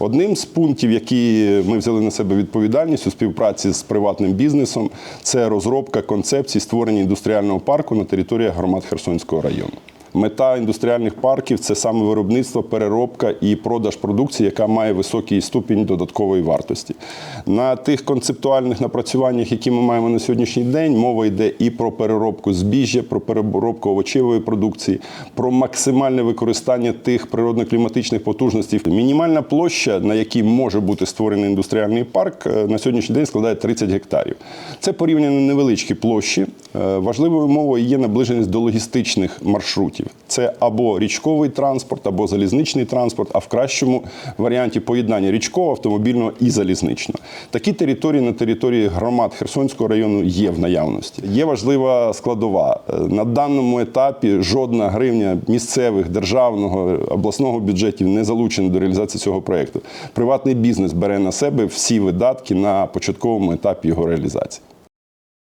Одним з пунктів, які ми взяли на себе відповідальність у співпраці з приватним бізнесом, це розробка концепції створення індустріального парку на території громад Херсонського району. Мета індустріальних парків це саме виробництво, переробка і продаж продукції, яка має високий ступінь додаткової вартості. На тих концептуальних напрацюваннях, які ми маємо на сьогоднішній день, мова йде і про переробку збіжжя, про переробку овочевої продукції, про максимальне використання тих природно-кліматичних потужностей. Мінімальна площа, на якій може бути створений індустріальний парк, е, на сьогоднішній день складає 30 гектарів. Це порівняно невеличкі площі. Е, Важливою мовою є наближеність до логістичних маршрутів. Це або річковий транспорт, або залізничний транспорт, а в кращому варіанті поєднання річкового, автомобільного і залізничного. Такі території на території громад Херсонського району є в наявності. Є важлива складова. Е, На даному етапі жодна гривня місцевих, державного, обласного бюджетів не залучена до реалізації цього проєкту. Приватний бізнес бере на себе всі видатки на початковому етапі його реалізації.